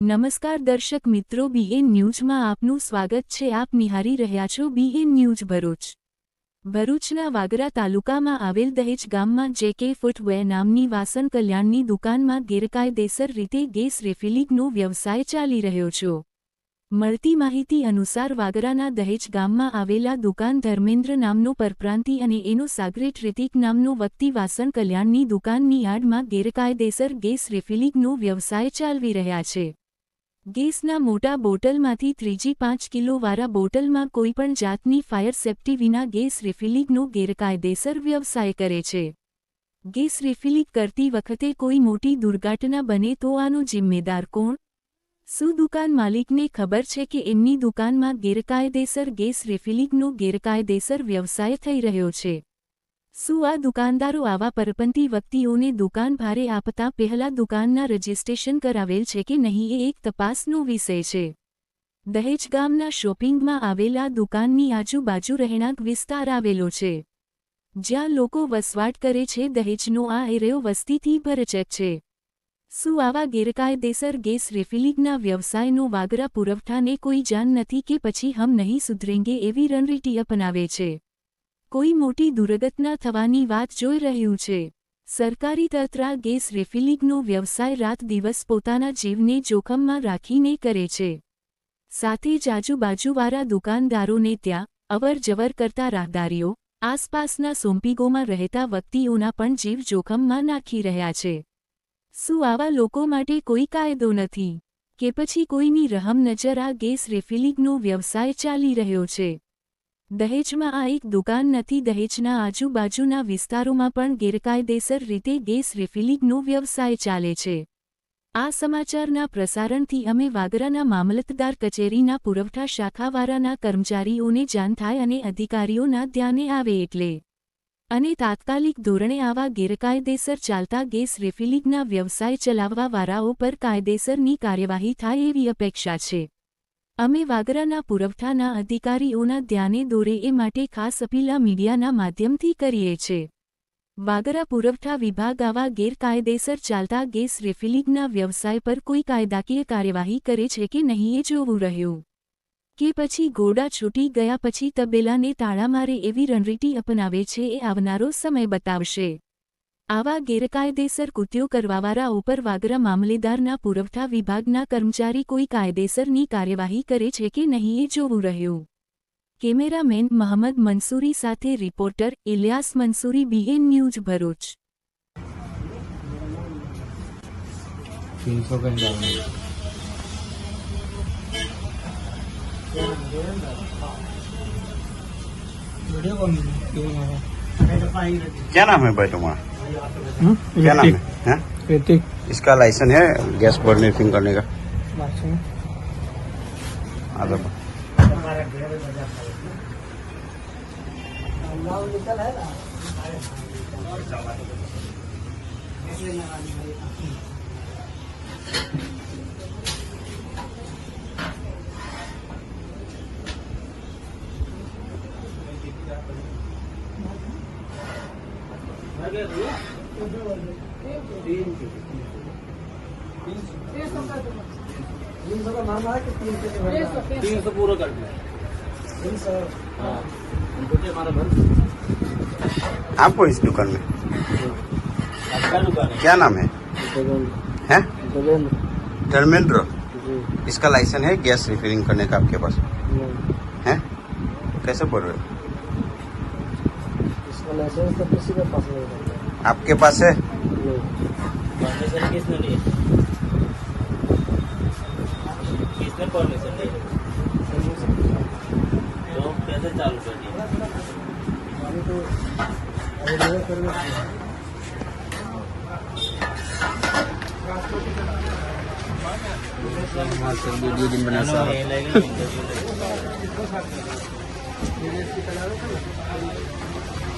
નમસ્કાર દર્શક મિત્રો બીએન ન્યૂઝમાં આપનું સ્વાગત છે. આપ નિહારી રહ્યા છો બીએન ન્યૂઝ ભરૂચ. ભરૂચના વાગરા તાલુકામાં આવેલ દહેજ ગામમાં જે કે ફૂટવેર નામની વાસણ કલ્યાણની દુકાનમાં ગેરકાયદેસર રીતે ગેસ રેફિલિંગનો વ્યવસાય ચાલી રહ્યો છે. મળતી માહિતી અનુસાર વાગરાના દહેજ ગામમાં આવેલા દુકાન ધર્મેન્દ્ર નામનો પરપ્રાંતિ અને એનો સાગરેટ રિતિક નામનો વક્તિ વાસણ કલ્યાણની દુકાનની આડમાં ગેરકાયદેસર ગેસ રેફિલિંગનો વ્યવસાય ચાલવી રહ્યા છે. ગેસના મોટા બોટલમાંથી ત્રીજી પાંચ કિલોવાળા બોટલમાં કોઈપણ જાતની ફાયર સેફ્ટી વિના ગેસ રિફિલિંગનો ગેરકાયદેસર વ્યવસાય કરે છે. ગેસ રિફિલિંગ કરતી વખતે કોઈ મોટી દુર્ઘટના બને તો આનો જિમ્મેદાર કોણ? શું દુકાન માલિકને ખબર છે કે એમની દુકાનમાં ગેરકાયદેસર ગેસ રિફિલિંગનો ગેરકાયદેસર વ્યવસાય થઈ રહ્યો છે? શું આ દુકાનદારો આવા પરપંતી વ્યક્તિઓને દુકાન ભારે આપતા પહેલા દુકાનના રજિસ્ટ્રેશન કરાવેલ છે કે નહીં એ એક તપાસનો વિષય છે. દહેજ ગામના શોપિંગમાં આવેલા દુકાનની આજુબાજુ રહેણાંક વિસ્તાર આવેલો છે. જ્યાં લોકો વસવાટ કરે છે, દહેજનો આ એરેઓ વસ્તીથી ભરચક છે. શું આવા ગેરકાયદેસર ગેસ રિફિલિંગના વ્યવસાયનો વાગરા પુરવઠાને કોઈ જાન નથી કે પછી હમ નહીં સુધરેંગે એવી રણરીટી અપનાવે છે? કોઈ મોટી દુર્ઘટના થવાની વાત જોઈ રહ્યું છે. સરકારી તંત્રા ગેસ રિફિલિંગનો વ્યવસાય રાત દિવસ પોતાના જીવને જોખમમાં રાખીને કરે છે. સાથે જ આજુબાજુવાળા દુકાનદારોને ત્યાં અવર જવર કરતા રાહદારીઓ, આસપાસના સોંપીગોમાં રહેતા વ્યક્તિઓના પણ જીવ જોખમમાં નાખી રહ્યા છે. શું આવા લોકો માટે કોઈ કાયદો નથી? કે પછી કોઈની રહમ નજર આ ગેસ રિફિલિંગનો વ્યવસાય ચાલી રહ્યો છે? દહેજમાં આ એક દુકાન નથી. દહેજના આજુબાજુના વિસ્તારોમાં પણ ગેરકાયદેસર રીતે ગેસ રિફિલિંગનો વ્યવસાય ચાલે છે. આ સમાચારના પ્રસારણથી અમે વાગરાના મામલતદાર કચેરીના પુરવઠા શાખાવાળાના કર્મચારીઓને જાણ થાય અને અધિકારીઓના ધ્યાને આવે એટલે. અને તાત્કાલિક ધોરણે આવા ગેરકાયદેસર ચાલતા ગેસ રિફિલિંગના વ્યવસાય ચલાવવાવાળાઓ પર કાયદેસરની કાર્યવાહી થાય એવી અપેક્ષા છે. અમે વાગરાના પુરવઠાના અધિકારીઓના ધ્યાને દોરે એ માટે ખાસ અપીલા મીડિયાના માધ્યમથી કરીએ છે. વાગરા પુરવઠા વિભાગ આવા ગેરકાયદેસર ચાલતા ગેસ રિફિલિંગના વ્યવસાય પર કોઈ કાયદાકીય કાર્યવાહી કરે છે કે નહીં એ જોવું રહ્યું. કે પછી ગોડા છૂટી ગયા પછી તબેલાને તાળા મારે એવી રણરીટી અપનાવે છે એ આવનારો સમય બતાવશે. આવા ગેરકાયદેસર કૃત્યો કરવાવાળા ઉપર વાગરા મામલેદારના પુરવઠા વિભાગના કર્મચારી કોઈ કાયદેસરની કાર્યવાહી કરે છે કે નહીં એ જોવું રહ્યું કેમેરામેન મહંમદ મંસૂરી સાથે reporter Ilyas Mansuri BN news Bharuch तीन सौ का डालना वीडियो कॉल क्यों क्या नाम है भाई तुम्हारा क्या नाम है? हैं? ऋतिक। इसका लाइसेंस है गैस बर्निंग करने का। आधा तीन सौ का है कि तीन सौ तीन सौ तीन सौ आपको इस दुकान में? क्या नाम है? हैं? धर्मेंद्र। इसका लाइसेंस है गैस रिफिलिंग करने का आपके पास? है? कैसे बोल रहे हो? लाइसेंस तो किसी के पास नहीं आपके पास है? परमिशन किसने लिए